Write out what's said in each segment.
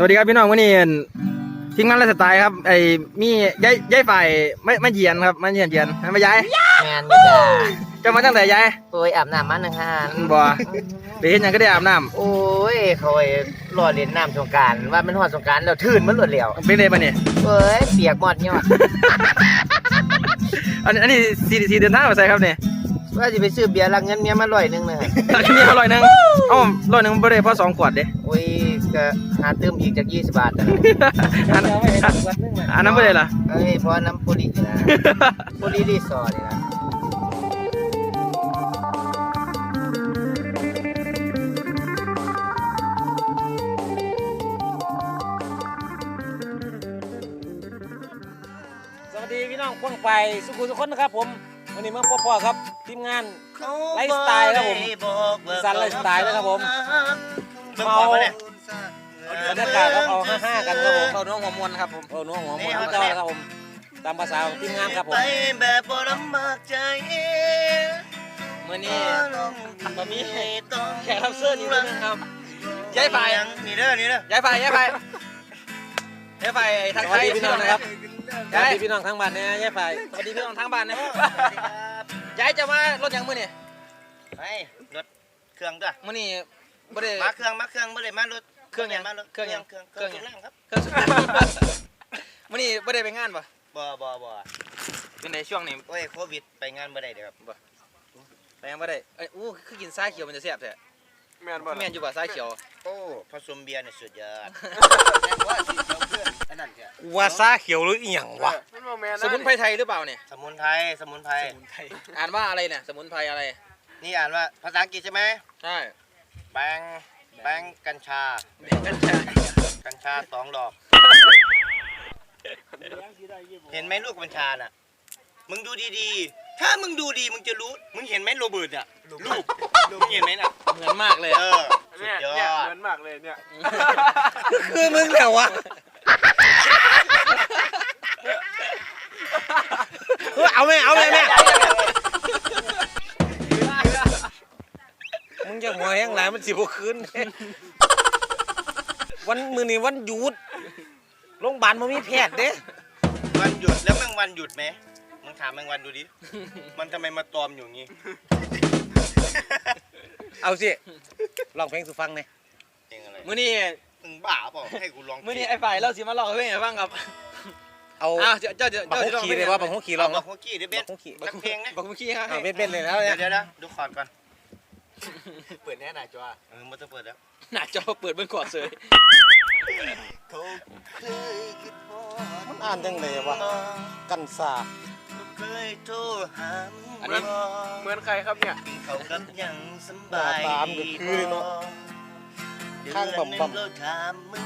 สวัสดีครับพี่น้องวันนี้ทีมงานไลฟ์สไตล์ครับ ไอ้มีย้ายย้ายฝ่ายไม่ไม่เยียนครับไม่เยียนเยียนไม่ย้ายงานไม่จ้าจะมาตั้งแต่ย้ายโอ้ยอาบน้ำมันหนึ่งฮานบ่ไปเห็นหยังก็ได้อาบน้โอ้ยเขาไอ้รอเล่นน้ำสงกรารว่ามันหอดสงกรารแล้วทื่นมันหลดเหลวำไปเลยปะเนี่ยเอ้ยเปียกหมดยอดอันนี้อันนี้สี่สี่เดือนทางมาใส่ครับเนี่ย ว่าจะไปซื้อเบียร์ลังเงินเมียมาลอยหนึงเลยอันนี้อร่อยหนึงเอ้าร้อยหนึงบ่ได้เพราะสองขวดเด้ โอ้ยก็หาเติมอีกจากยี่สิบบาทนะอันอันนั้นบ่ได้ล่ะ เอ้ยเพราะน้ำโพลีนี่นะโพลีรีสอร์ทนี่นะสวัสดีพี่น้องกว้างไปสุขุมทุกคนนะครับผมวันนี้เมื่อพ่อๆครับ ทีมงาน ไลฟ์สไตล์ครับผมสันไลฟ์สไตล์นะครับผม เบิ่งของมาเนี่ย บรรยากาศครับเอาห้าๆกันครับผมเราน้องหัวมวนครับผมเอาน้องหัวหมดที่เจ้านะครับผมตามภาษาของทีมงานครับผมไปแบบบ่ลำบากใจมื้อนี้บ่มีต้องแขกรับเชิญอีกคนหนึงครับ ย้ายฝ่ายนี่เด้อนี่เด้อย้ายฝ่ายย้ายฝ่ายย้ายฝ่ายทางสไทวัสยดีพี่น้องนะครับสย้าวัสยดีพี่น้องทั้งบ้านเนี่ยยายฝ่ายสวัสดีพี่น้องทางบ้านนะ ย้ายจะมารถหยังมื้อนี่ไปรถเครื่องด้วยมื้อนี้บ่ได้มาเครื่องมาเครื่องบ่ได้มารถเครื่องหยังมารถเครื่องหยังเครื่องเครื่องหยังแรงครับเครื่องสุดมื้อนี้บ่ได้ไปงานบ่บ่บ่บ่เป็นในช่วงนี้โอ้ยโควิดไปงานบ่ได้เด้อครับไปยังบ่ได้เอ้ยอู้คือกินชาเขียวมันจะแซ่บแท้แม่นบ่แม่นอยู่บ่ชาเขียวโอ้ผสมเบียร์นี่สุดยอดอัน นั้นแค่วาซาเขียวหรืออีหยังวะสมุนไพรไทยหรือเปล่าเนี่ยสมุนไพรสมุนไพรอ่านว่าอะไรเนี่ยสมุนไพรอะไร นี่อ่านว่าภาษาอังกฤษใช่ไหมใช่แบงแบงกัญชาเด็กกัญชา กัญชาสองดอก เห็นไหมลูกกัญชาน่ะ มึงดูดีๆ ถ้ามึงดูดีมึงจะรู้ มึงเห็นไหมโรเบิร์ตอะลูกมึงเห็นไหมน่ะ เหมือนมากเลย เออะอสุดยอดคือมึงแหละวะ เอาไหมเอาเลยแม่มึงจะหัวแห้งหลายมันสิบคืนวันมือนี้วันหยุดโรงพยาบาลมันมีแพทย์เด้วันหยุดแล้วแมงวันหยุดไหมมึงถามแมงวันดูดิ มันทำไมมาตอมอยู่งี้ เอาสิลองเพลงสุฟังหน่อยเพลงอะไร มื้อนี้มึงบ้าเปล่าให้กูร้องมื้อนี้ไอ้ฝ่ายเราสิมาลองเพลงให้ฟังครับ เอา อ้าวเจ้าเจ้าเจ้าบักเจ้าฮุกสิลองขี่เพลเลยงว่าบักฮุกขี่ลลอองงมาเนาะโคกี้เดี๋ยวบัเบ็ดกฮุกขี่สักเพลงนะบักเมื่อกี้ครับเอาเป็นเป็นเลยแล้วเดี๋เนี่ยวยเดี๋ยวนะดูคอร์ดก่อนเปิดแน่หน่อยจ้าเออมันจะเปิดแล้วหน้าจอเปิดเบิ่งก่อนเสยเขาเคยคิดพอมันอ่านจังเลยวะกันซาเคยโทรหามึงอันนี้บ่เหมือนใครครับเนี่ย กินเขาวกับยังสำบายตามก็คือเลยเนาะ ข้างบ่ำๆ เดือนหนึ่เราถามมึง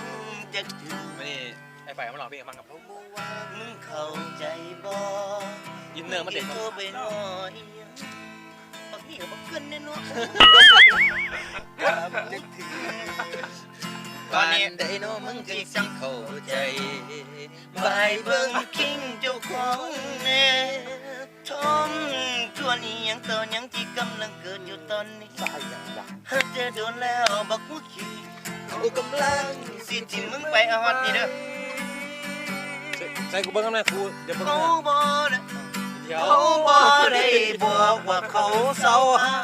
จะถึงมื้อนี้ ไอ้ฝ่ายมาลองเพลงให้ฟังครับเขาบอกว่ามึงเข้าใจบ่อินเนอร์มันเด็ดคโทรับรไปหน่อยบางทีก็บอกขึ้นแน่นอนถามจะถึงตอนนี้ไดโนมึงจึงสิเข้าใจบายเบิ่งคิงเจ้าของแน่ทอมชวนอีหยังต่อหยังที่กำลังเกิดอยู่ตอนนี้สายอย่างวะหากเจอโดนแล้วบักหัวขี้กูกำลังสิทิมมึงไปเอาฮอตนี่เด้อใส่กูเบิ้งกันนะครูเดี๋ยวเบิ้งเขานะบ่ได้เดี๋ยวเขาบ่ได้บอกว่าเขาเศร้าหา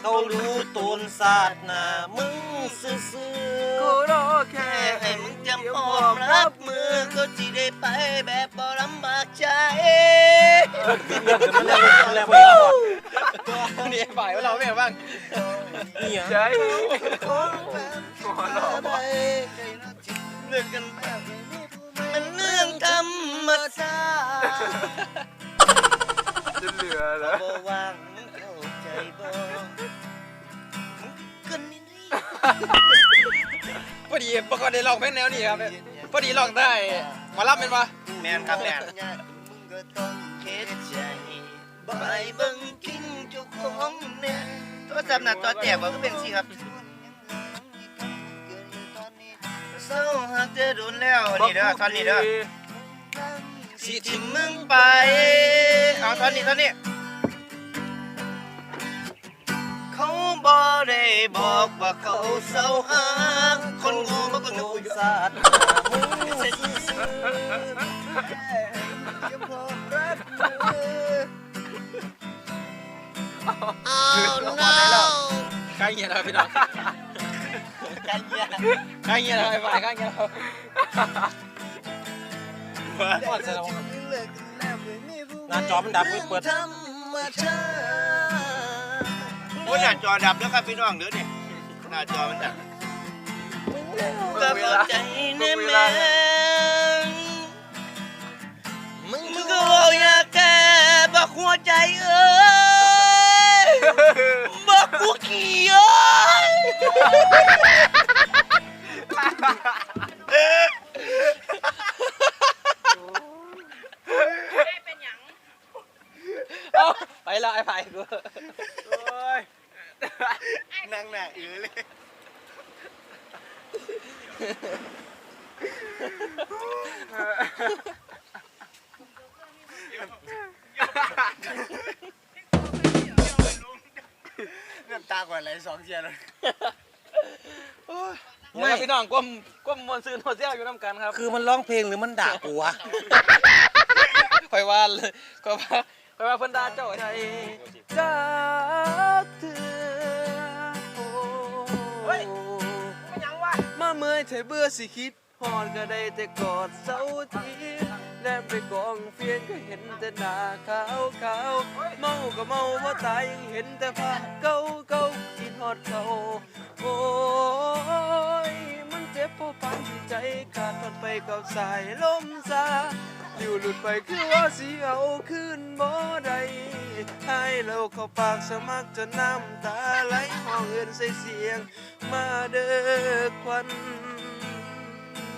เขารู้ตูนศาสตร์หน้ามึงซื่อกูรอแค่ให้มึงจำพร้อมรับมือก็สิได้ไปแบบบ่ลำบากใจๆเรื่องกันมันแล้วมันแล้วไปแล้ววะมื้อนี้ไอ้ฝ่ายมาลองเพลงให้ฟังนี่หยังใช่เรื่องกันแบบ มันเรื่องธรรมชาติเหลือบ่ว่างมึงเข้าใจบ่มึงกันนี่นี่พอดีบ่ค่อยได้ลองเพลงแนวนี้ครับ พอดีลองได้หมารับเป็นปะแม่นครับแม่นมึงก็ต้องเฮ็ดใจบายเบิ่งกินเจ้าของแน่โทรศัพท์น่ะต่อแตกบ่ก็เป็นสิครับ ศร้าหากเธอโดนแล้วนี่เด้อท่อนนี้เด้อสิทิ้งมึงไป เอาท่อนนี้ท่อนนี้เขาบ่ได้บอกว่าเขาเศร้าหางคนโง่มาเบิ่งดูอยู่ศาสตร์ใกล้เงี้ยแล้วพี่น้องางเงี้ยข้างเงี้ยแล้วไอ้ฝ่างเงี้ยแล้วก่อนจะลงหน้าจอมันดับเปิดโอ้ยหน้าจอดับแล้วครับพี่น้องเด้อนี่หน้าจอมันดับเวลาใจแน่แม่ ไปแล้วไอ้ฝ่ายกูนั่งหน้าเอือเลยน้ำตากว่าไหลสองเชียร์เลยไม่พี่น้องก้มก้มมวนซื้อโนเซียอยู่น้ำกันครับ คือมันร้องเพลงหรือมันด่ากูวะคอยว่าเลยคอยว่า คอยว่าเพิ่นด่าเจ้าไทยจากเธอโอ้เฮ้ยมาเมื่อยเธอเบื่อสิคิดฮอดก็ได้แต่กอดเสาทีแนบไปกองเฟียนก็เห็นแต่หน้าขาวขาวๆเมาก็เมาว่าตายยังเห็นแต่ภาพเก่าเก่าๆคิดฮอดเขาโอ้ยมันเจ็บเพราะปันที่ใจขาดทนไปกับสายลมซา อยู่หลุดไปคือว่าสิเอาขึ้นบ่ได้ให้เราเข้าปากสมัครจนน้ำตาไหลห้องเอื่นใส่เสียง มาเด้อควัน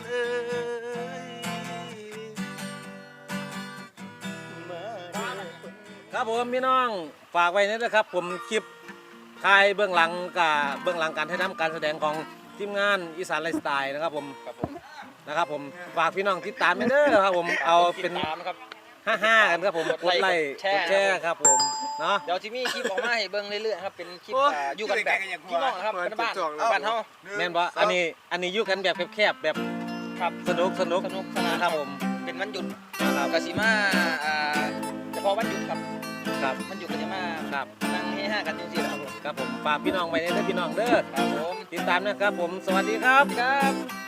เอ้ยครับผมพี่น้องฝากไว้นี่นะครับ ผมคลิปถ่ายเบื้องหลังกับเบื้องหลังการถ่ายทำการแสดงของทีมงานอีสานไลฟ์สไตล์นะครับผม นะครับผมฝากพี่น้องติดตามไปเด้อครับผมเอาเป็นตามครับห้าห้ากันครับผมกดไลค์แชร์กดแชร์ครับผมเนาะเดี๋ยวจิมี่คลิปออกมาให้เบิ่งเรื่อยๆครับเป็นคลิปโอ้อ่าอยู่กันแบบพี่น้องครับบ้านๆบ้านเฮาแม่นบ่อันนี้อันนี้อยู่กันแบบแคบๆแบบครับสนุกสนุกสนุกสนานครับผมเป็นวันหยุดครับกสิมาอ่าเฉพาะวันหยุดครับครับวันหยุดก็จะมาครับนั่งเฮฮากันจริงๆครับผมครับผมฝากพี่น้องไว้ในเด้อพี่น้องเด้อครับผมติดตามนะครับผมสวัสดีครับครับ